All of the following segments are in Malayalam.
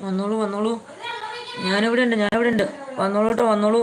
വന്നോളൂ വന്നോളൂ. ഞാനിവിടെ ഉണ്ട് ഞാനിവിടെ ഉണ്ട് വന്നോളൂ കേട്ടോ വന്നോളൂ.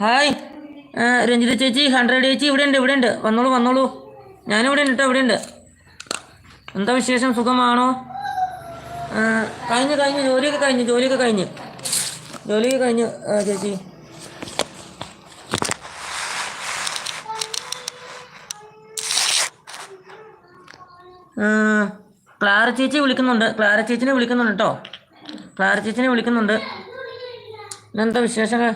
ഹായ്. രഞ്ജിത ചേച്ചി ഹൺഡ്രഡ് ചേച്ചി ഇവിടെ ഉണ്ട് ഇവിടെ ഉണ്ട് വന്നോളൂ വന്നോളൂ. ഞാനിവിടെ ഉണ്ട് ഇവിടെ ഉണ്ട് എന്താ വിശേഷം? സുഖമാണോ? കഴിഞ്ഞ് കഴിഞ്ഞ്. ജോലിയൊക്കെ കഴിഞ്ഞ് ജോലിയൊക്കെ കഴിഞ്ഞ്. ജോലിയൊക്കെ കഴിഞ്ഞ് ചേച്ചി. ക്ലാര ചേച്ചി വിളിക്കുന്നുണ്ട്. ക്ലാര ചേച്ചിനെ വിളിക്കുന്നുണ്ട് കേട്ടോ ക്ലാര ചേച്ചിനെ വിളിക്കുന്നുണ്ട്. എന്താ വിശേഷങ്ങൾ?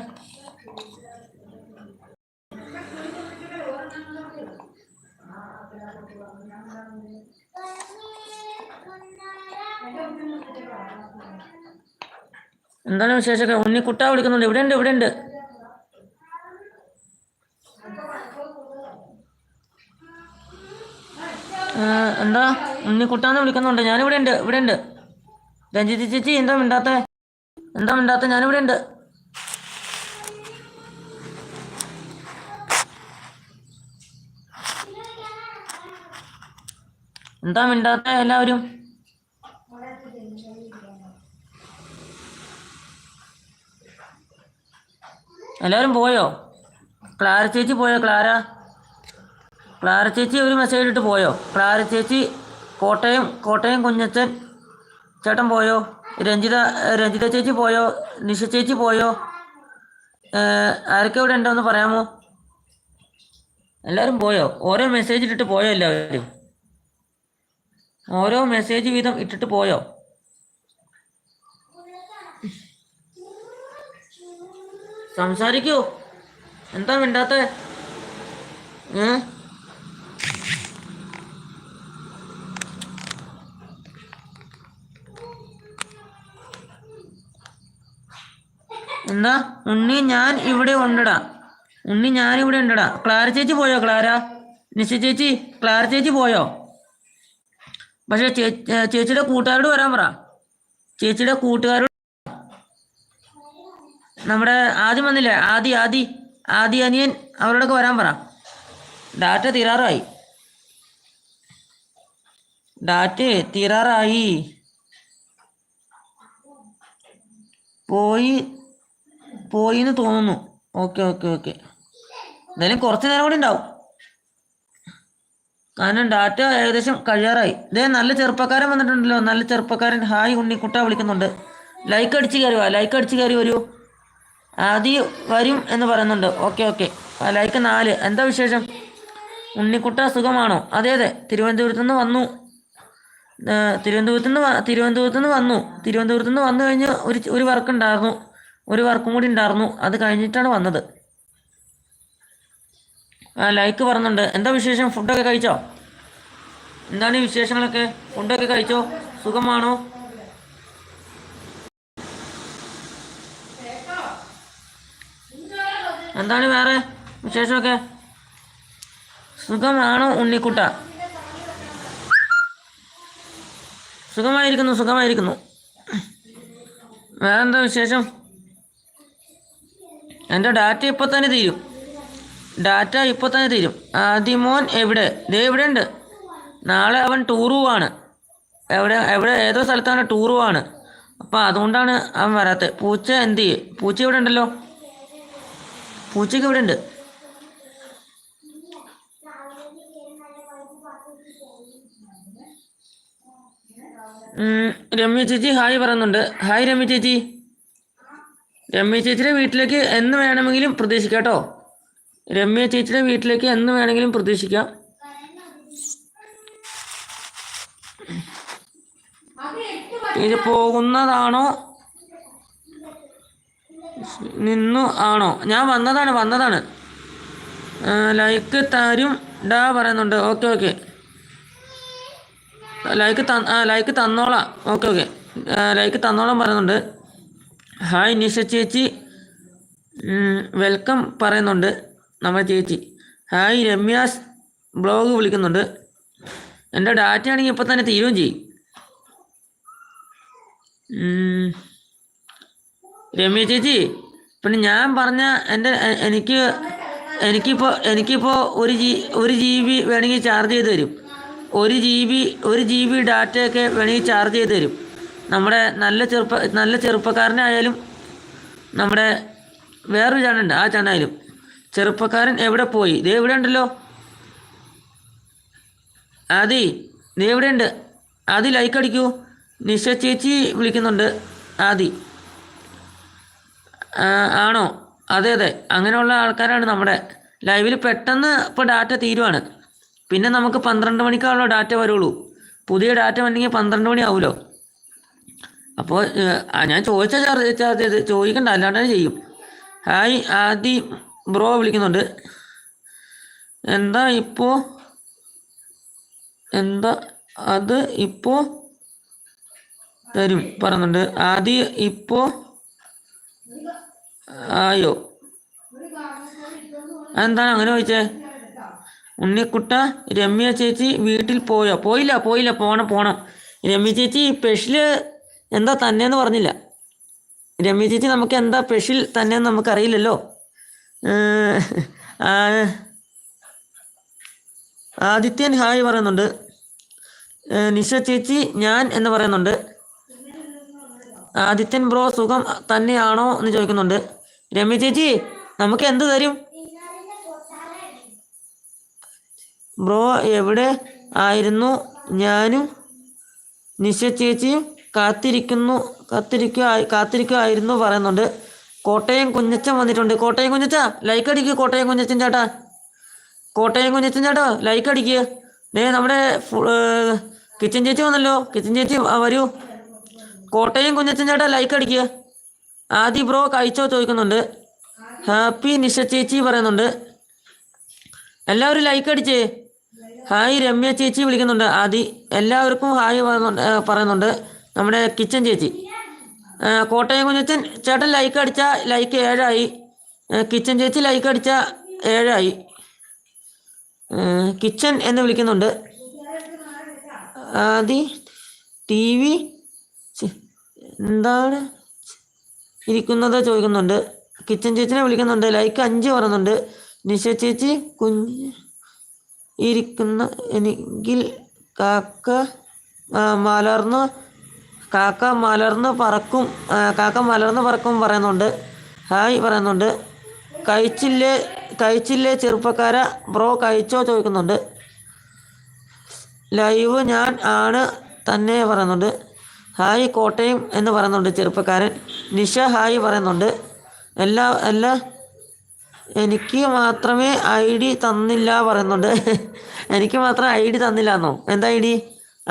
എന്താണ് വിശേഷമൊക്കെ. ഉണ്ണിക്കുട്ട വിളിക്കുന്നുണ്ട്. ഇവിടെ ഉണ്ട് ഇവിടെ ഉണ്ട് എന്താ ഉണ്ണിക്കുട്ടാന്ന് വിളിക്കുന്നുണ്ട്. ഞാനിവിടെ ഉണ്ട് ഇവിടെ ഉണ്ട് രഞ്ജിത്ത് ചേച്ചി എന്താ മിണ്ടാത്ത? എന്താ മിണ്ടാത്ത? ഞാനിവിടെ ഉണ്ട് എന്താ മിണ്ടാത്ത എല്ലാവരും? എല്ലാവരും പോയോ? ക്ലാര ചേച്ചി പോയോ ക്ലാര? ക്ലാര ചേച്ചി ഒരു മെസ്സേജ് ഇട്ട് പോയോ? ക്ലാര ചേച്ചി കോട്ടയം കോട്ടയം കുഞ്ഞച്ചൻ ചേട്ടൻ പോയോ? രഞ്ജിത രഞ്ജിത ചേച്ചി പോയോ? നിഷ ചേച്ചി പോയോ? ആരൊക്കെ ഇവിടെ ഉണ്ടോ പറയാമോ? എല്ലാവരും പോയോ? ഓരോ മെസ്സേജ് ഇട്ടിട്ട് പോയോ എല്ലാവരും? ഓരോ മെസ്സേജ് വീതം ഇട്ടിട്ട് പോയോ? സംസാരിക്കൂ. എന്താ മിണ്ടാത്ത? എന്താ? ഉണ്ണി ഞാൻ ഇവിടെ ഉണ്ടടാ. ഉണ്ണി ഞാൻ ഇവിടെ ഉണ്ടടാ. ക്ലാര ചേച്ചി പോയോ? ക്ലാര? നിശ ചേച്ചി ക്ലാര ചേച്ചി പോയോ? പക്ഷെ ചേച്ചിയുടെ കൂട്ടുകാരോട് വരാൻ പറ. ചേച്ചിയുടെ കൂട്ടുകാരോട് നമ്മുടെ ആദ്യം വന്നില്ലേ? ആദി ആദി ആദി അനിയൻ അവരോടൊക്കെ വരാൻ പറ. ഡാറ്റ തീരാറായി. ഡാറ്റ തീരാറായി. പോയി പോയി എന്ന് തോന്നുന്നു. Okay okay okay. എന്തായാലും കുറച്ച് നേരം കൂടി ഉണ്ടാവും. കാരണം ഡാറ്റ ഏകദേശം കഴിയാറായി. ഇതേ നല്ല ചെറുപ്പക്കാരൻ വന്നിട്ടുണ്ടല്ലോ. നല്ല ചെറുപ്പക്കാരൻ. ഹായ് ഉണ്ണിക്കുട്ട വിളിക്കുന്നുണ്ട്. ലൈക്ക് അടിച്ച് കയറി വാ. ലൈക്ക് അടിച്ച് കയറി വരൂ. ആദ്യം വരും എന്ന് പറയുന്നുണ്ട്. Okay okay. ലൈക്ക് നാല്. എന്താ വിശേഷം? ഉണ്ണിക്കുട്ട സുഖമാണോ? അതെ അതെ. തിരുവനന്തപുരത്ത് നിന്ന് വന്നു. തിരുവനന്തപുരത്ത് നിന്ന് തിരുവനന്തപുരത്ത് നിന്ന് വന്നു. തിരുവനന്തപുരത്ത് നിന്ന് വന്നു കഴിഞ്ഞ് ഒരു ഒരു വർക്ക് ഉണ്ടായിരുന്നു. ഒരു വർക്കും കൂടി ഉണ്ടായിരുന്നു. അത് കഴിഞ്ഞിട്ടാണ് വന്നത്. ആ ലൈക്ക് പറഞ്ഞുണ്ട് എന്താ വിശേഷം? ഫുഡൊക്കെ കഴിച്ചോ? എന്താണ് വിശേഷങ്ങളൊക്കെ? ഫുഡൊക്കെ കഴിച്ചോ? സുഖമാണോ? എന്താണ് വേറെ വിശേഷമൊക്കെ? സുഖമാണോ ഉണ്ണിക്കുട്ട? സുഖമായിരിക്കുന്നു സുഖമായിരിക്കുന്നു. വേറെന്താ വിശേഷം? എന്റെ ഡാറ്റ ഇപ്പോൾ തന്നെ തീരും. ഡാറ്റ ഇപ്പോൾ തന്നെ തീരും. ആദിമോൻ എവിടെ? ദേ എവിടെ ഉണ്ട് നാളെ അവൻ ടൂർ പോവാണ് എവിടെ എവിടെ ഏതോ സ്ഥലത്താണ് ടൂർ പോവാണ് അപ്പോൾ അതുകൊണ്ടാണ് അവൻ വരാത്തത് പൂച്ച എന്ത് ചെയ്യും? പൂച്ച ഇവിടെ ഉണ്ടല്ലോ. പൂച്ചയ്ക്ക് ഇവിടെ ഉണ്ട് രമ്യ ചേച്ചി ഹായ് പറയുന്നുണ്ട്. ഹായ് രമ്യ ചേച്ചി. രമ്യ ചേച്ചിയുടെ വീട്ടിലേക്ക് എന്ന് വേണമെങ്കിലും പ്രതീക്ഷിക്കാം കേട്ടോ രമ്യ ചേച്ചിയുടെ വീട്ടിലേക്ക് എന്ന് വേണമെങ്കിലും പ്രതീക്ഷിക്കാം. ഇത് പോകുന്നതാണോ നിന്നു ആണോ? ഞാൻ വന്നതാണ് വന്നതാണ്. ലൈക്ക് തരും ഡാ പറയുന്നുണ്ട്. ഓക്കെ ഓക്കെ ലൈക്ക് ത ലൈക്ക് തന്നോളാം. ഓക്കെ ഓക്കെ ലൈക്ക് തന്നോളാം പറയുന്നുണ്ട്. ഹായ് നിഷ ചേച്ചി. വെൽക്കം പറയുന്നുണ്ട് നമ്മുടെ ചേച്ചി. ഹായ് രമ്യാസ് ബ്ലോഗ് വിളിക്കുന്നുണ്ട്. എന്റെ ഡാറ്റ ആണെങ്കിൽ ഇപ്പം തന്നെ തീരുകയും ചെയ്യും. രമ്യ ചേച്ചി പിന്നെ ഞാൻ പറഞ്ഞ എന്റെ എനിക്ക് എനിക്കിപ്പോൾ എനിക്കിപ്പോൾ ഒരു ജി ഒരു ജി ബി വേണമെങ്കിൽ ചാർജ് ചെയ്ത് തരും. ഒരു ജി ബി ഒരു ജി ബി ഡാറ്റയൊക്കെ വേണമെങ്കിൽ ചാർജ് ചെയ്ത് തരും. നമ്മുടെ നല്ല ചെറുപ്പ നല്ല ചെറുപ്പക്കാരനായാലും നമ്മുടെ വേറൊരു ചാനുണ്ട് ആ ചാനായാലും ചെറുപ്പക്കാരൻ എവിടെ പോയി? ദേ ഇവിടെ ഉണ്ടല്ലോ. ആദി നീ എവിടെയുണ്ട് ആദി ലൈക്ക് അടിക്കൂ. നിഷ ചേച്ചി വിളിക്കുന്നുണ്ട്. ആദി. ആണോ? അതെ അതെ. അങ്ങനെയുള്ള ആൾക്കാരാണ് നമ്മുടെ ലൈവിൽ പെട്ടെന്ന് ഇപ്പോൾ ഡാറ്റ തീരുവാണ്. പിന്നെ നമുക്ക് പന്ത്രണ്ട് മണിക്കാണല്ലോ ഡാറ്റ വരുള്ളൂ. പുതിയ ഡാറ്റ വന്നെങ്കിൽ പന്ത്രണ്ട് മണി ആവുമല്ലോ അപ്പോൾ ഞാൻ ചോദിച്ച ചാർജ് ചാർജ് ചെയ്ത് ചോദിക്കണ്ട. അല്ലാണ്ട് ചെയ്യും. ഹായ് ആദി ബ്രോ വിളിക്കുന്നുണ്ട്. എന്താ ഇപ്പോൾ എന്താ അത് ഇപ്പോൾ തരും പറയുന്നുണ്ട്. ആദ്യ ഇപ്പോൾ ആയോ? എന്താണ് അങ്ങനെ ചോദിച്ചേ? ഉണ്ണിക്കുട്ട രമ്യ ചേച്ചി വീട്ടിൽ പോയോ? പോയില്ല പോയില്ല. പോണം പോണം. രമ്യ ചേച്ചി സ്പെഷ്യൽ എന്താ തന്നെയെന്ന് പറഞ്ഞില്ല. രമ്യ ചേച്ചി നമുക്ക് എന്താ സ്പെഷ്യൽ തന്നെയെന്ന് നമുക്കറിയില്ലല്ലോ. ആദിത്യൻ ഹായ് പറയുന്നുണ്ട്. നിഷ ചേച്ചി ഞാൻ എന്ന് പറയുന്നുണ്ട്. ആദിത്യൻ ബ്രോ സുഖം തന്നെയാണോ എന്ന് ചോദിക്കുന്നുണ്ട്. രമ്യ ചേച്ചി നമുക്ക് എന്ത് തരും? ബ്രോ എവിടെ? ആയിരുന്നു ഞാനും നിശ ചേച്ചിയും കാത്തിരിക്കുന്നു കാത്തിരിക്കുക കാത്തിരിക്കുമായിരുന്നു പറയുന്നുണ്ട്. കോട്ടയം കുഞ്ഞച്ചൻ വന്നിട്ടുണ്ട്. കോട്ടയം കുഞ്ഞച്ച ലൈക്ക് അടിക്കുക കോട്ടയം കുഞ്ഞച്ചൻ ചേട്ടാ. കോട്ടയം കുഞ്ഞച്ചൻ ചേട്ടാ ലൈക്ക് അടിക്കുക ദേ നമ്മുടെ കിച്ചൻ ചേച്ചി വന്നല്ലോ. കിച്ചൻ ചേച്ചി വരൂ. കോട്ടയം കുഞ്ഞച്ചൻ ചേട്ടാ ലൈക്ക് അടിക്കുക ആദി ബ്രോ കഴിച്ചോ ചോദിക്കുന്നുണ്ട്. ഹാപ്പി നിഷ ചേച്ചി പറയുന്നുണ്ട്. എല്ലാവരും ലൈക്ക് അടിച്ചേ. ഹായ് രമ്യ ചേച്ചി വിളിക്കുന്നുണ്ട്. ആദി എല്ലാവർക്കും ഹായ് പറയുന്നുണ്ട് നമ്മുടെ കിച്ചൻ ചേച്ചി. കോട്ടയം കുഞ്ഞച്ചൻ ചേട്ടൻ ലൈക്ക് അടിച്ച ലൈക്ക് ഏഴായി. കിച്ചൻ ചേച്ചി ലൈക്ക് അടിച്ച ഏഴായി. കിച്ചൻ എന്ന് വിളിക്കുന്നുണ്ട്. Adi T V? എന്താണ്? ഇരിക്കുന്നത് ചോദിക്കുന്നുണ്ട്. കിച്ചൻ ചേച്ചിനെ വിളിക്കുന്നുണ്ട്. ലൈക്ക് അഞ്ച് പറയുന്നുണ്ട്. നിഷ ചേച്ചി കുഞ്ഞ് ഇരിക്കുന്ന എനിക്കിൽ കാക്ക മലർന്ന് കാക്ക മലർന്ന് പറക്കും കാക്ക മലർന്ന് പറക്കും പറയുന്നുണ്ട്. ഹായ് പറയുന്നുണ്ട്. കഴിച്ചില്ലേ കഴിച്ചില്ലേ ചെറുപ്പക്കാര? ബ്രോ കഴിച്ചോ ചോദിക്കുന്നുണ്ട്. ലൈവ് ഞാൻ ആണ് തന്നെ പറയുന്നുണ്ട്. ഹായ് കോട്ടയം എന്ന് പറയുന്നുണ്ട് ചെറുപ്പക്കാരൻ. നിഷ ഹായ് പറയുന്നുണ്ട്. എല്ലാ എല്ലാ എനിക്ക് മാത്രമേ ഐ ഡി തന്നില്ല പറയുന്നുണ്ട്. എനിക്ക് മാത്രം ഐ ഡി തന്നില്ല എന്നോ എന്താ ഐ ഡി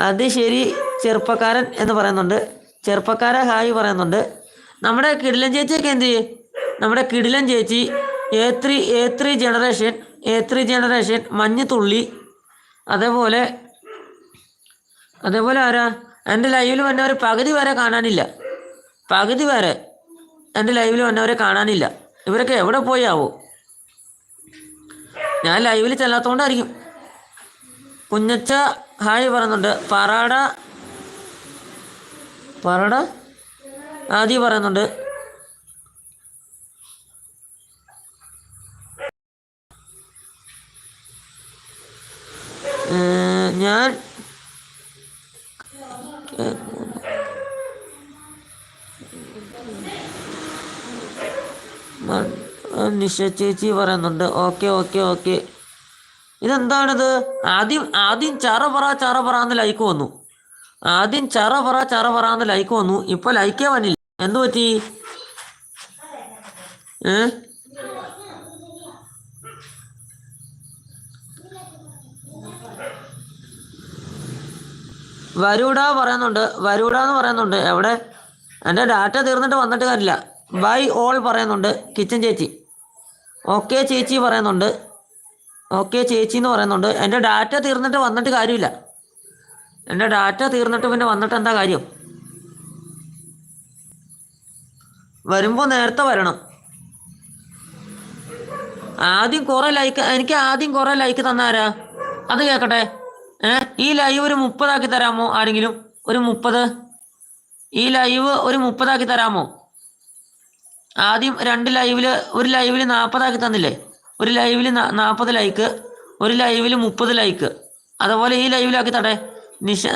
അത് ശരി ചെറുപ്പക്കാരൻ എന്ന് പറയുന്നുണ്ട്. ചെറുപ്പക്കാരൻ ഹായ് പറയുന്നുണ്ട്. നമ്മുടെ കിടിലൻ ചേച്ചിയൊക്കെ എന്ത് ചെയ്യും? നമ്മുടെ കിടിലൻ ചേച്ചി A three A three generation A three generation മഞ്ഞത്തുള്ളി അതേപോലെ അതേപോലെ ആരാ? എന്റെ ലൈവിൽ വന്നവർ പകുതി വരെ കാണാനില്ല. പകുതി വരെ എന്റെ ലൈവിൽ വന്നവരെ കാണാനില്ല. ഇവരൊക്കെ എവിടെ പോയാവോ? ഞാൻ ലൈവിൽ ചെല്ലാത്തോണ്ടായിരിക്കും. കുഞ്ഞച്ച ഹായ് പറയുന്നുണ്ട്. പറാട പറട? ആദ്യ പറയുന്നുണ്ട്. ഞാൻ മ- നിഷ ചേച്ചി പറയുന്നുണ്ട് ഓക്കെ ഓക്കെ ഓക്കെ. ഇതെന്താണിത്? ആദ്യം ആദ്യം ചറ പറ ചറ പറ എന്ന് ലൈക്ക് വന്നു. ആദ്യം ചറ പറ ചറ പറ എന്ന് ലൈക്ക് വന്നു. ഇപ്പൊ ലൈക്കേ വന്നില്ല. എന്തു പറ്റി? ഏ? വരൂടാ പറയുന്നുണ്ട് വരൂട എന്ന് പറയുന്നുണ്ട്. എവിടെ? എന്റെ ഡാറ്റ തീർന്നിട്ട് വന്നിട്ട് കാര്യമില്ല. ബൈ ഓൾ പറയുന്നുണ്ട് കിച്ചൻ ചേച്ചി. ഓക്കെ ചേച്ചി പറയുന്നുണ്ട്. ഓക്കെ ചേച്ചി എന്ന് പറയുന്നുണ്ട്. എന്റെ ഡാറ്റ തീർന്നിട്ട് വന്നിട്ട് കാര്യമില്ല. എന്റെ ഡാറ്റ തീർന്നിട്ട് പിന്നെ വന്നിട്ട് എന്താ കാര്യം? വരുമ്പോൾ നേരത്തെ വരണം. ആദ്യം കുറേ ലൈക്ക് എനിക്ക് ആദ്യം കുറേ ലൈക്ക് തന്നാരാ? അത് കേൾക്കട്ടെ ഈ ലൈവ് ഒരു മുപ്പതാക്കി തരാമോ? ആരെങ്കിലും? ഒരു മുപ്പത്? ഈ ലൈവ് ഒരു മുപ്പതാക്കി തരാമോ? ആദ്യം രണ്ട് ലൈവിൽ ഒരു ലൈവിൽ നാൽപ്പതാക്കി തന്നില്ലേ? ഒരു ലൈവിൽ നാൽപ്പത് ലൈക്ക് ഒരു ലൈവിൽ മുപ്പത് ലൈക്ക് അതുപോലെ ഈ ലൈവിലാക്കി തട്ടെ നിഷ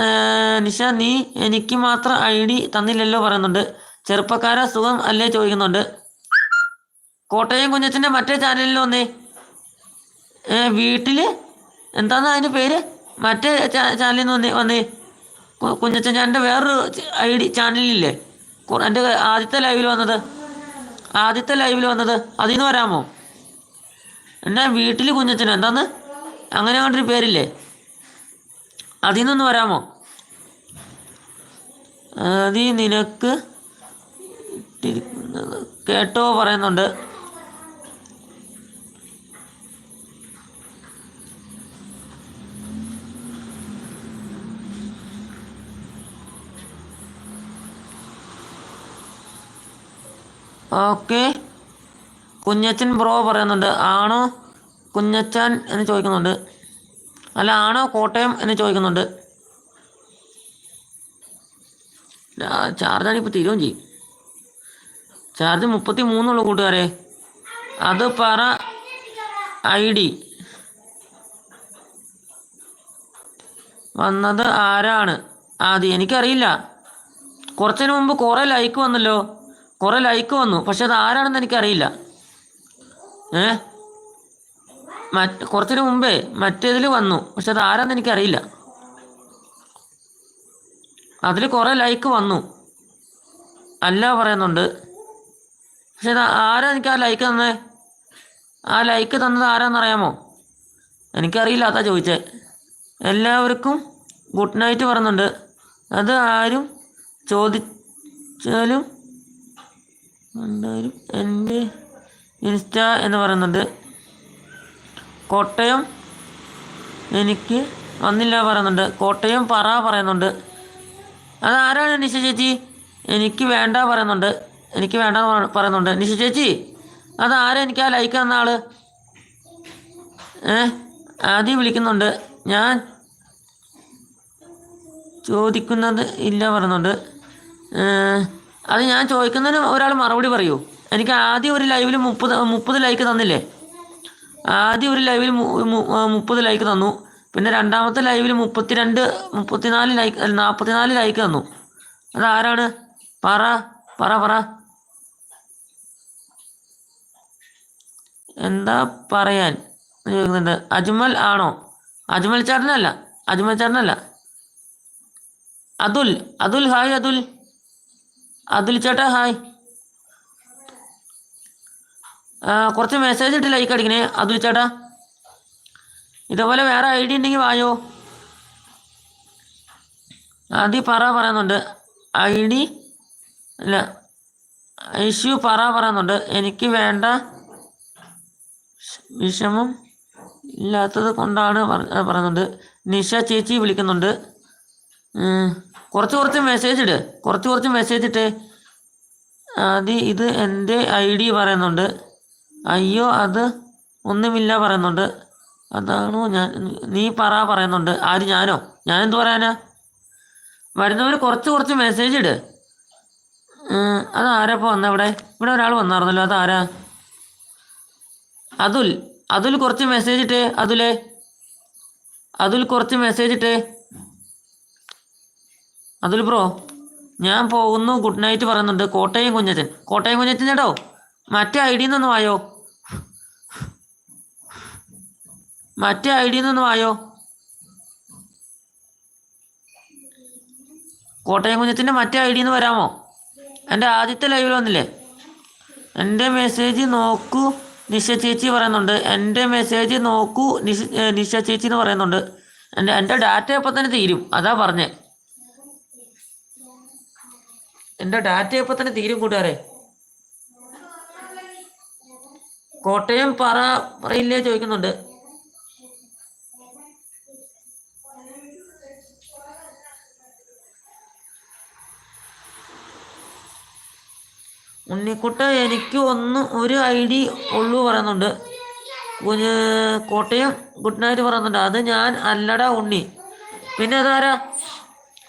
നിഷ നീ എനിക്ക് മാത്രം ഐ ഡി തന്നില്ലല്ലോ പറയുന്നുണ്ട്. ചെറുപ്പക്കാരെ സുഖം അല്ലേ ചോദിക്കുന്നുണ്ട്. കോട്ടയം കുഞ്ഞച്ചന്റെ മറ്റേ ചാനലിൽ വന്നേ. വീട്ടിൽ? എന്താന്ന് അതിന്റെ പേര്? മറ്റേ ചാനലിൽ നിന്ന് വന്നേ വന്നേ. കുഞ്ഞച്ചൻ ചാനലിന്റെ വേറൊരു ഐ ഡി ചാനലില്ലേ? എന്റെ ആദ്യത്തെ ലൈവിൽ വന്നത്. ആദ്യത്തെ ലൈവിൽ വന്നത് അതിൽ നിന്ന് വരാമോ? എന്നാ വീട്ടിൽ കുഞ്ഞച്ചൻ എന്താന്ന്? അങ്ങനെ കണ്ടൊരു പേരില്ലേ? അതിൽ നിന്നൊന്ന് വരാമോ? അതീ നിനക്ക് കേട്ടോ പറയുന്നുണ്ട്. ഓക്കെ. കുഞ്ഞച്ചൻ ബ്രോ പറയുന്നുണ്ട് ആണോ? കുഞ്ഞച്ചൻ എന്ന് ചോദിക്കുന്നുണ്ട്. അല്ല ആണോ കോട്ടയം? എന്ന് ചോദിക്കുന്നുണ്ട്. ചാർജാണ് ഇപ്പോൾ തീരുകയും ചെയ്യും. ചാർജ് മുപ്പത്തി മൂന്നുള്ളൂ കൂട്ടുകാരെ. അത് പറ ഐ ഡി. വന്നത് ആരാണ്? ആദ്യം എനിക്കറിയില്ല. കുറച്ചതിന് മുമ്പ് കുറേ ലൈക്ക് വന്നല്ലോ. കുറേ ലൈക്ക് വന്നു. പക്ഷെ അത് ആരാണെന്ന് എനിക്കറിയില്ല. ഏ? മറ്റ് കുറച്ചിന് മുമ്പേ മറ്റേതിൽ വന്നു. പക്ഷെ അത് ആരാന്ന് എനിക്കറിയില്ല. അതിൽ കുറെ ലൈക്ക് വന്നു. അല്ല പറയുന്നുണ്ട്. പക്ഷെ ഇത് ആരാ എനിക്ക് ആ ലൈക്ക് തന്നേ? ആ ലൈക്ക് തന്നത് ആരാന്നറിയാമോ എനിക്കറിയില്ല അതാ ചോദിച്ചേ. എല്ലാവർക്കും ഗുഡ് നൈറ്റ് പറയുന്നുണ്ട്. അത് ആരും ചോദിച്ചാലും എന്തായാലും എന്റെ ഇൻസ്റ്റ എന്ന് പറയുന്നത്. കോട്ടയം എനിക്ക് വന്നില്ല പറയുന്നുണ്ട്. കോട്ടയം പറ പറയുന്നുണ്ട്. അത് ആരാണ് നിഷ ചേച്ചി? എനിക്ക് വേണ്ട പറയുന്നുണ്ട്. എനിക്ക് വേണ്ട പറയുന്നുണ്ട്. നിഷ ചേച്ചി അത് ആരാ എനിക്ക് ആ ലൈക്ക് തന്ന ആൾ? ഏ ആദ്യം വിളിക്കുന്നുണ്ട്. ഞാൻ ചോദിക്കുന്നത് ഇല്ല പറയുന്നുണ്ട്. അത് ഞാൻ ചോദിക്കുന്നതിന് ഒരാൾ മറുപടി പറയൂ. എനിക്ക് ആദ്യം ഒരു ലൈവിൽ മുപ്പത് മുപ്പത് ലൈക്ക് തന്നില്ലേ? ആദ്യം ഒരു ലൈവിൽ മുപ്പത് ലൈക്ക് തന്നു. പിന്നെ രണ്ടാമത്തെ ലൈവിൽ മുപ്പത്തിരണ്ട് മുപ്പത്തിനാല് ലൈക്ക് നാൽപ്പത്തിനാല് ലൈക്ക് തന്നു. അത് ആരാണ് പറ പറ പറ. എന്താ പറയാൻ? ചോദിക്കുന്നുണ്ട്. അജ്മൽ ആണോ? അജ്മൽ ചേട്ടനല്ല. അജ്മൽ ചേട്ടനല്ല. അതുൽ അതുൽ ഹായ് അതുൽ. അതുൽ ചേട്ടാ ഹായ്. കുറച്ച് മെസ്സേജ് ഇട്ട് ലൈക്ക് അടിക്കണേ. അതുൽ ചേട്ടാ ഇതേപോലെ വേറെ ഐ ഡി ഉണ്ടെങ്കിൽ വായോ? അതി പറ പറയുന്നുണ്ട്. ഐ ഡി അല്ല ഐഷു പറ പറയുന്നുണ്ട്. എനിക്ക് വേണ്ട വിഷമം ഇല്ലാത്തത് കൊണ്ടാണ് പറ- പറയുന്നുണ്ട്. നിഷ ചേച്ചി വിളിക്കുന്നുണ്ട്. കുറച്ച് കുറച്ച് മെസ്സേജ് ഇട്. കുറച്ച് കുറച്ച് മെസ്സേജ് ഇട്ട്. അത് ഇത് എന്റെ ഐ ഡി പറയുന്നുണ്ട്. അയ്യോ അത് ഒന്നുമില്ല പറയുന്നുണ്ട്. അതാണോ ഞാൻ നീ പറ പറയുന്നുണ്ട്. ആര് ഞാനോ? ഞാൻ എന്ത് പറയാനാ? വരുന്നവർ കുറച്ച് കുറച്ച് മെസ്സേജ് ഇട്. അതാരപ്പോൾ വന്ന ഇവിടെ? ഇവിടെ ഒരാൾ വന്നായിരുന്നല്ലോ. അതാരാ അതുൽ. അതുൽ കുറച്ച് മെസ്സേജ് ഇട്ടേ. അതുലേ. അതുൽ കുറച്ച് മെസ്സേജ് ഇട്ടേ. അതിൽ ബ്രോ ഞാൻ പോകുന്നു. ഗുഡ് നൈറ്റ് പറയുന്നുണ്ട്. കോട്ടയം കുഞ്ഞച്ചൻ. കോട്ടയം കുഞ്ഞച്ചൻ ചേട്ടോ മറ്റേ ഐ ഡിയിൽ നിന്നൊന്നും വായോ? മറ്റേ ഐ ഡിയിൽ നിന്നൊന്നും വായോ? കോട്ടയം കുഞ്ഞത്തിന്റെ മറ്റേ ഐ ഡിന്ന് വരാമോ? എന്റെ ആദ്യത്തെ ലൈവിൽ വന്നില്ലേ? എന്റെ മെസ്സേജ് നോക്കൂ നിഷ ചേച്ചി പറയുന്നുണ്ട്. എന്റെ മെസ്സേജ് നോക്കൂ നിഷ നിശ ചേച്ചി എന്ന് പറയുന്നുണ്ട്. എന്റെ എന്റെ ഡാറ്റ എപ്പോൾ തന്നെ തീരും. അതാ പറഞ്ഞേ. എന്റെ ഡാറ്റ ഇപ്പൊ തന്നെ തീരും കൂട്ടുകാരെ. കോട്ടയം പറ പറയില്ലേ ചോദിക്കുന്നുണ്ട്. ഉണ്ണിക്കുട്ട എനിക്ക് ഒന്ന് ഒരു ഐ ഡി ഉള്ളു പറയുന്നുണ്ട്. കോട്ടയം ഗുഡ് നൈറ്റ് പറയുന്നുണ്ട്. അത് ഞാൻ അല്ലടാ ഉണ്ണി. പിന്നെ അതാരാ?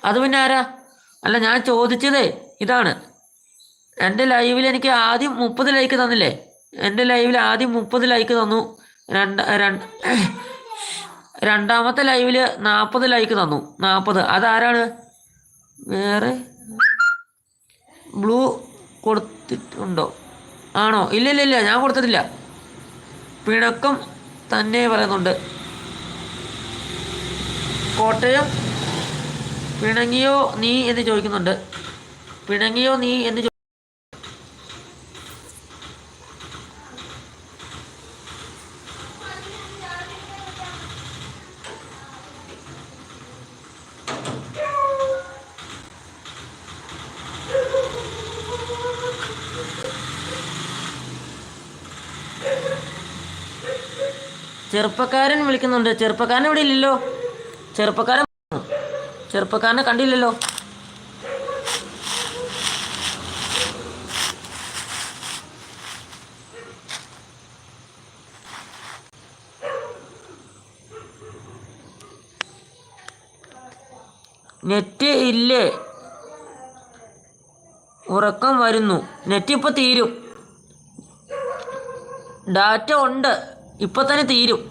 അത് പിന്നെ ആരാ? അല്ല ഞാൻ ചോദിച്ചതേ ഇതാണ്. എന്റെ ലൈവിൽ എനിക്ക് ആദ്യം മുപ്പത് ലൈക്ക് തന്നില്ലേ? എന്റെ ലൈവിൽ ആദ്യം മുപ്പത് ലൈക്ക് തന്നു. രണ്ട് രണ്ട് രണ്ടാമത്തെ ലൈവിൽ നാൽപ്പത് ലൈക്ക് തന്നു. നാൽപ്പത് അതാരാണ്? വേറെ? ബ്ലൂ കൊടുത്തിട്ടുണ്ടോ? ആണോ? ഇല്ല ഇല്ല ഇല്ല. ഞാൻ കൊടുത്തിട്ടില്ല. പിണക്കം തന്നെ പറയുന്നുണ്ട്. കോട്ടയം പിണങ്ങിയോ നീ എന്ന് ചോദിക്കുന്നുണ്ട്. പിണങ്ങിയോ നീ എന്ന് ചെറുപ്പക്കാരൻ വിളിക്കുന്നുണ്ട്. ചെറുപ്പക്കാരൻ ഇവിടെ ഇല്ലല്ലോ? ചെറുപ്പക്കാരൻ ചെറുപ്പക്കാരനെ കണ്ടില്ലല്ലോ നെറ്റ് ഇല്ലേ ഉറക്കം വരുന്നു. നെറ്റ് തീരും. ഡാറ്റ ഉണ്ട്. ഇപ്പൊ തന്നെ തീരും.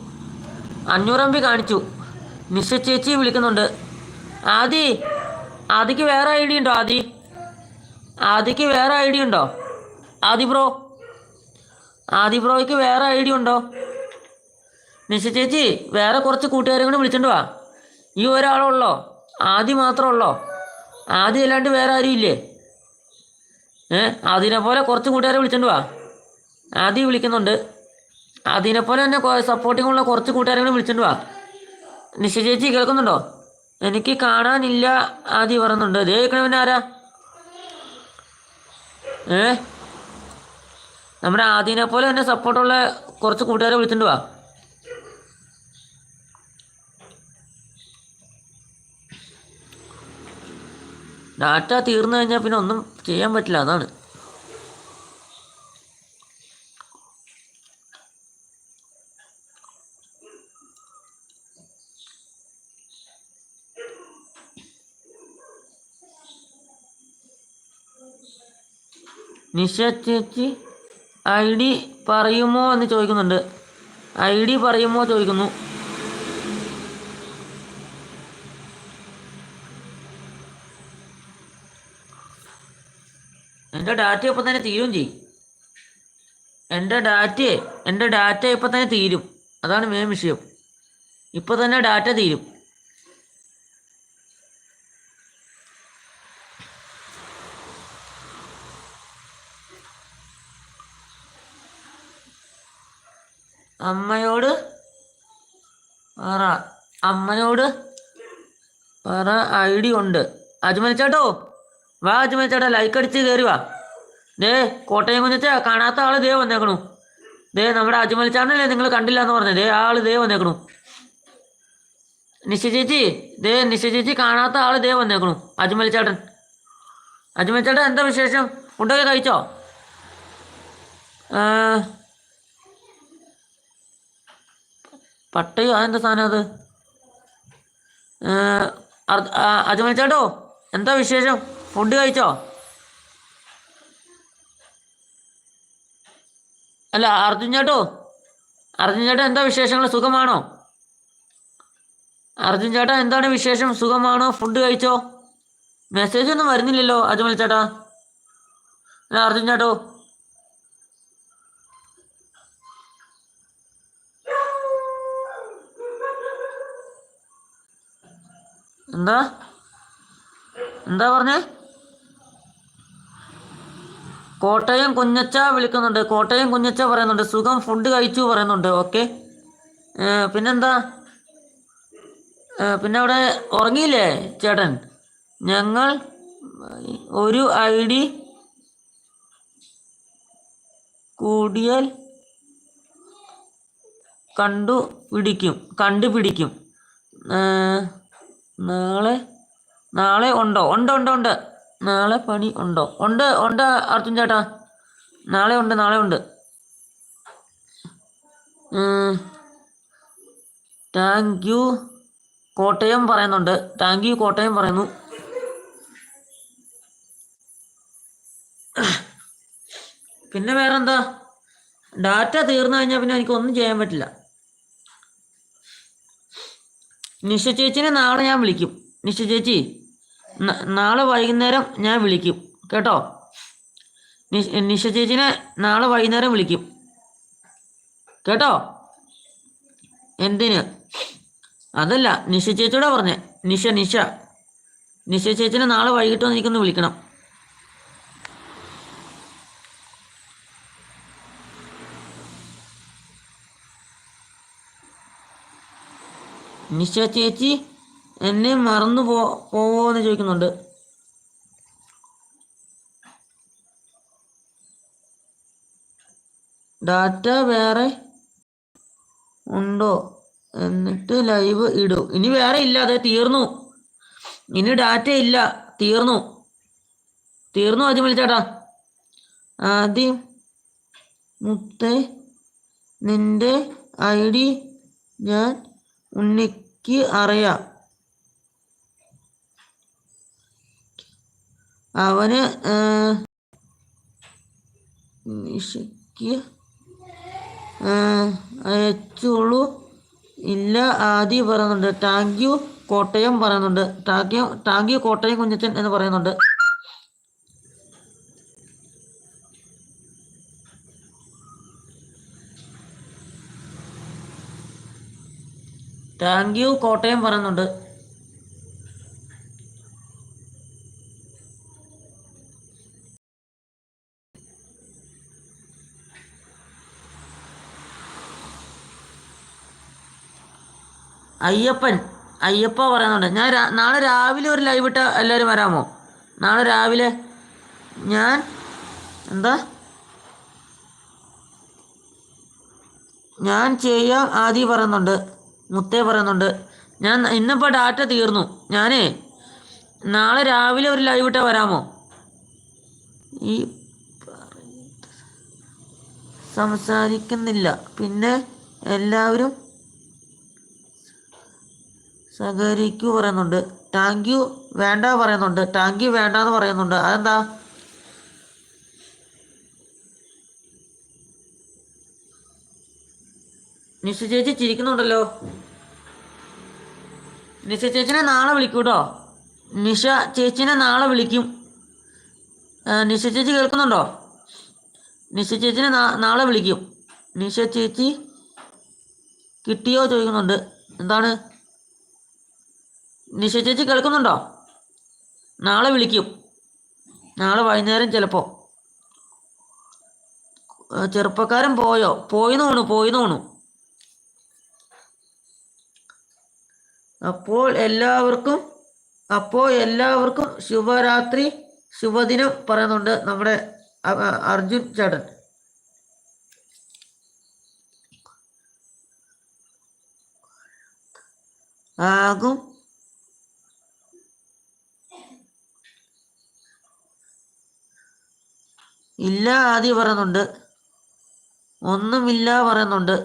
അഞ്ഞൂറ് എം കാണിച്ചു. നിഷ ചേച്ചി വിളിക്കുന്നുണ്ട്. ആദി ആദിക്ക് വേറെ ഐ ഡി ഉണ്ടോ ആദി? ആദിക്ക് വേറെ ഐ ഡി ഉണ്ടോ? ആദി ബ്രോ. ആദി ബ്രോയ്ക്ക് വേറെ ഐ ഡി ഉണ്ടോ? നിഷ ചേച്ചി വേറെ കുറച്ച് കൂട്ടുകാരെ കൂടെ വിളിച്ചിട്ട് വാ. ഈ ഒരാളുള്ളോ ആദി മാത്രമേ ഉള്ളോ ആദി അല്ലാണ്ട് വേറെ ആരും ഇല്ലേ? ഏ? അതിനെ പോലെ കുറച്ച് കൂട്ടുകാരെ വിളിച്ചോണ്ട് വാ. ആദ്യം വിളിക്കുന്നുണ്ട്. അതിനെ പോലെ തന്നെ സപ്പോർട്ടിംഗ് ഉള്ള കുറച്ച് കൂട്ടുകാരെ കൂടെ വിളിച്ചിട്ട് വാ. നിഷ ചേച്ചി കേൾക്കുന്നുണ്ടോ? എനിക്ക് കാണാനില്ല ആദി പറയുന്നുണ്ട്. ദേ പിന്നെ ആരാ? ഏ? നമ്മുടെ ആദ്യനെ പോലെ തന്നെ സപ്പോർട്ടുള്ള കുറച്ച് കൂട്ടുകാരെ വിളിച്ചിട്ട് വാ. ഡാറ്റ തീർന്നു കഴിഞ്ഞാൽ പിന്നെ ഒന്നും ചെയ്യാൻ പറ്റില്ല അതാണ്. നിഷ ചേച്ചി ഐ ഡി പറയുമോ എന്ന് ചോദിക്കുന്നുണ്ട്. ഐ ഡി പറയുമോ ചോദിക്കുന്നു. എന്റെ ഡാറ്റ ഇപ്പം തന്നെ തീരും ചെയ്യും. എന്റെ ഡാറ്റയെ എന്റെ ഡാറ്റ ഇപ്പം തന്നെ തീരും. അതാണ് മെയിൻ വിഷയം. ഇപ്പം തന്നെ ഡാറ്റ തീരും. അമ്മയോട് പറ. അമ്മയോട് പറ ഐ ഡി ഉണ്ട്. അജ്മൽ ചേട്ടോ വാ അജ്മൽ ചേട്ടാ ലൈക്ക് അടിച്ച് കയറി വാ. ദേ കോട്ടയം കുഞ്ഞച്ചാ കാണാത്ത ആൾ ദേ വന്നേക്കണു. ദേ നമ്മുടെ അജ്മൽ ചാനലല്ലേ നിങ്ങൾ കണ്ടില്ല എന്ന് പറഞ്ഞത് ദേ ആൾ ദേ വന്നേക്കണു. നിശ ചേച്ചി ദേ നിശ ചേച്ചി കാണാത്ത ആൾ ദേ വന്നേക്കണു. അജ്മൽ ചേട്ടൻ. അജ്മൽ ചേട്ടൻ എന്താ വിശേഷം? ഫുഡൊക്കെ കഴിച്ചോ? പട്ടയോ? അതെന്താ സാധനം അത്? അജ്മൽ ചേട്ടോ എന്താ വിശേഷം? ഫുഡ് കഴിച്ചോ? അല്ല അർജുൻ ചേട്ടോ. അർജുൻ ചേട്ടാ എന്താ വിശേഷങ്ങൾ സുഖമാണോ? അർജുൻ ചേട്ടാ എന്താണ് വിശേഷം? സുഖമാണോ? ഫുഡ് കഴിച്ചോ? മെസ്സേജ് ഒന്നും വരുന്നില്ലല്ലോ അജ്മൽ ചേട്ടാ. അല്ല, അർജുൻ ചേട്ടോ. എന്താ? എന്താ പറഞ്ഞേ? കോട്ടയം കുഞ്ഞച്ച വിളിക്കുന്നുണ്ട്. കോട്ടയം കുഞ്ഞച്ച പറയുന്നുണ്ട്. സുഖം ഫുഡ് കഴിച്ചു പറയുന്നുണ്ട്. ഓക്കെ പിന്നെന്താ? പിന്നെ അവിടെ ഉറങ്ങിയില്ലേ ചേട്ടൻ? ഞങ്ങൾ ഒരു ഐ ഡി കൂടിയാൽ കണ്ടു പിടിക്കും കണ്ടുപിടിക്കും നാളെ നാളെ ഉണ്ടോ? ഉണ്ട് ഉണ്ട് ഉണ്ട്. നാളെ പണി ഉണ്ടോ? ഉണ്ട് ഉണ്ട് അർജുൻ ചേട്ടാ. നാളെ ഉണ്ട് നാളെ ഉണ്ട്. താങ്ക് യു കോട്ടയം പറയുന്നുണ്ട്. താങ്ക് യു കോട്ടയം പറയുന്നു. പിന്നെ വേറെന്താ? ഡാറ്റ തീർന്നു കഴിഞ്ഞാൽ പിന്നെ എനിക്ക് ഒന്നും ചെയ്യാൻ പറ്റില്ല. നിഷ ചേച്ചിനെ നാളെ ഞാൻ വിളിക്കും. നിഷ ചേച്ചി? നാളെ വൈകുന്നേരം ഞാൻ വിളിക്കും കേട്ടോ? നിഷ ചേച്ചിനെ നാളെ വൈകുന്നേരം വിളിക്കും കേട്ടോ? എന്തിന്? അതല്ല നിഷ ചേച്ചിയോടെ പറഞ്ഞേ. നിഷ നിഷ. നിഷ ചേച്ചിനെ നാളെ വൈകിട്ട് എനിക്കൊന്ന് വിളിക്കണം. നിഷ ചേച്ചി? എന്നെ മറന്നു പോ പോവോന്ന് ചോദിക്കുന്നുണ്ട്. ഡാറ്റ വേറെ ഉണ്ടോ? എന്നിട്ട് ലൈവ് ഇടൂ. ഇനി വേറെ ഇല്ല അതെ തീർന്നു. ഇനി ഡാറ്റ ഇല്ല തീർന്നു. തീർന്നു ആദ്യം വിളിച്ചേട്ടാ. ആദ്യം മുത്തേ നിന്റെ ഐ ഡി ഞാൻ ഉണ്ണിക്ക് അറിയാം. അവന് നിഷയ്ക്ക് അയച്ചോളൂ ഇല്ല ആദി പറയുന്നുണ്ട്. താങ്ക് യു കോട്ടയം പറയുന്നുണ്ട്. Thank you thank you Kottayam Kunjachan എന്ന് പറയുന്നുണ്ട്. താങ്ക് യു കോട്ടയം പറയുന്നുണ്ട്. അയ്യപ്പൻ അയ്യപ്പ പറയുന്നുണ്ട്. ഞാൻ നാളെ രാവിലെ ഒരു ലൈവ് ഇട്ട എല്ലാവരും വരാമോ? നാളെ രാവിലെ ഞാൻ എന്താ? ഞാൻ ചെയ്യാം ആദി പറയുന്നുണ്ട് മുത്തേ പറയുന്നുണ്ട്. ഞാൻ ഇന്നിപ്പോൾ ഡാറ്റ തീർന്നു. ഞാനേ നാളെ രാവിലെ ഒരു ലൈവ് ഇട്ടാൽ വരാമോ? ഈ സംസാരിക്കുന്നില്ല. പിന്നെ എല്ലാവരും സഹകരിക്കൂ പറയുന്നുണ്ട്. താങ്ക് യു വേണ്ട പറയുന്നുണ്ട്. താങ്ക് യു വേണ്ട എന്ന് പറയുന്നുണ്ട്. അതെന്താ? നിഷ ചേച്ചി ചിരിക്കുന്നുണ്ടല്ലോ. നിഷ ചേച്ചിനെ നാളെ വിളിക്കൂ കേട്ടോ നിഷ ചേച്ചിനെ നാളെ വിളിക്കും. നിഷ ചേച്ചി കേൾക്കുന്നുണ്ടോ? നിഷ ചേച്ചിനെ നാളെ വിളിക്കും. നിഷ ചേച്ചി കിട്ടിയോ ചോദിക്കുന്നുണ്ട്. എന്താണ്? നിഷ ചേച്ചി കേൾക്കുന്നുണ്ടോ? നാളെ വിളിക്കും. നാളെ വൈകുന്നേരം ചിലപ്പോൾ ചെറുപ്പക്കാരൻ പോയോ? പോയി തോണു പോയി തോണു അപ്പോൾ എല്ലാവർക്കും അപ്പോൾ എല്ലാവർക്കും ശുഭരാത്രി ശുഭദിനം പറയുന്നുണ്ട് നമ്മുടെ അർജുൻ ചേട്ടൻ. ആകും. ഇല്ല ആദ്യം പറയുന്നുണ്ട്. ഒന്നുമില്ല പറയുന്നുണ്ട്.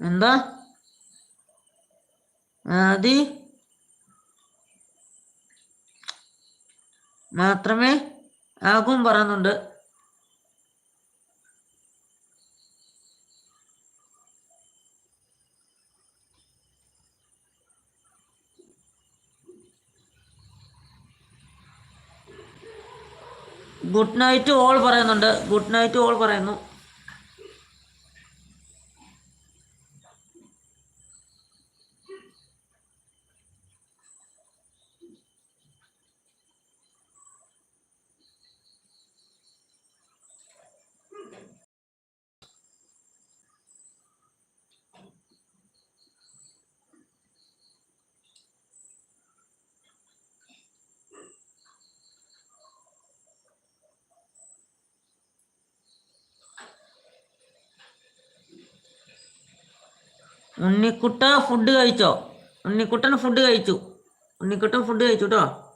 എന്താ? ആദി? മാത്രമേ ആകും പറയുന്നുണ്ട്. ഗുഡ് നൈറ്റ് ഓൾ പറയുന്നുണ്ട്. ഗുഡ് നൈറ്റ് ഓൾ പറയുന്നു. ഉണ്ണിക്കുട്ട ഫുഡ് കഴിച്ചോ? ഉണ്ണിക്കുട്ടൻ ഫുഡ് കഴിച്ചു. ഉണ്ണിക്കുട്ടൻ ഫുഡ് കഴിച്ചു കേട്ടോ